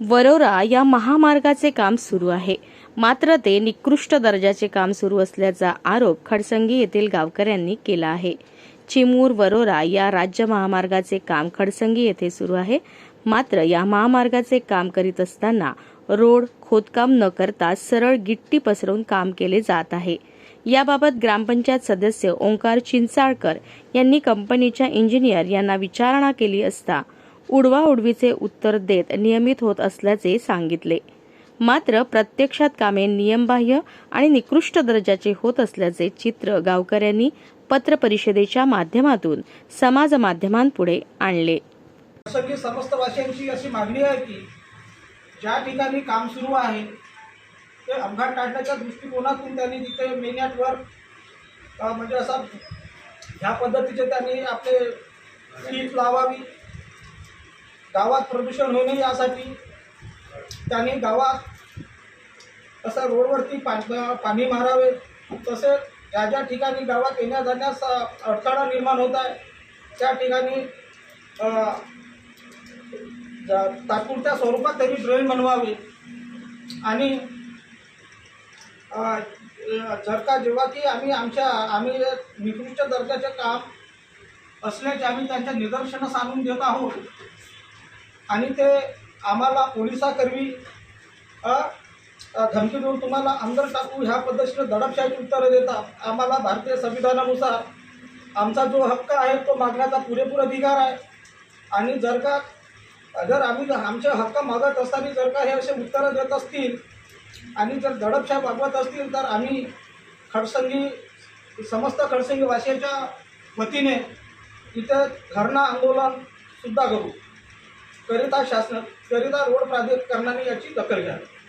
वरोरा या महामार्गाचे काम सुरू आहे. मात्र ते निकृष्ट दर्जाचे काम सुरू असल्याचा आरोप खडसंगी येथील गावकऱ्यांनी केला आहे. चिमूर वरोरा या राज्य महामार्गाचे काम खडसंगी येथे सुरू आहे. मात्र या महामार्गाचे काम करीत असताना रोड खोदकाम न करता सरळ गिट्टी पसरवून काम केले जात आहे. याबाबत ग्रामपंचायत सदस्य ओंकार चिंचाळकर यांनी कंपनीच्या इंजिनियर यांना विचारणा केली असता उडवाउडवीचे उत्तर देत नियमित होत असल्याचे सांगितले. मात्र प्रत्यक्षात कामे नियमबाह्य आणि निकृष्ट दर्जाचे होत असल्याचे चित्र गावकऱ्यांनी पत्रपरिषदेच्या माध्यमातून समाज माध्यमांपुढे आणले. असं की समस्त वासियांची अशी मागणी आहे की ज्या ठिकाणी काम सुरू आहे ते अपघात टाळण्याच्या दृष्टिकोनातून त्यांनी तिथे मेन्याटवर म्हणजे असा ह्या पद्धतीचे त्यांनी आपले सीट लावावी. गावात प्रदूषण होऊ नये यासाठी त्यांनी गावात असं रोडवरती पाणी पाणी मारावे. तसेच ज्या ज्या ठिकाणी गावात येण्या जाण्यास अडथळा निर्माण होत आहे त्या ठिकाणी तात्पुरत्या स्वरूपात त्यांनी ड्रेन बनवावे. आणि जर का जेव्हा की आम्ही आमच्या आम्ही निकृष्ट दर्जाचे काम असल्याचे आम्ही त्यांच्या निदर्शनास आणून देत आहोत. आणि ते आम्हाला पोलिसाकरवी धमकी देऊन तुम्हाला अंदर टाकू ह्या पद्धतीने दडपशाही उत्तरं देतात आम्हाला भारतीय संविधानानुसार आमचा जो हक्क आहे तो मागण्याचा पुरेपूर अधिकार आहे. आणि जर का जर आम्ही जर आमचे हक्क मागत असताना जर का हे असे उत्तरं देत असतील आणि जर दडपशाही वागवत असतील तर आम्ही खडसंगी समस्त खडसंगी भाषेच्या वतीने इथं धरणा आंदोलन सुद्धा करू. करिता शासन करिता रोड प्राधिकरणाने याची दखल घ्यावी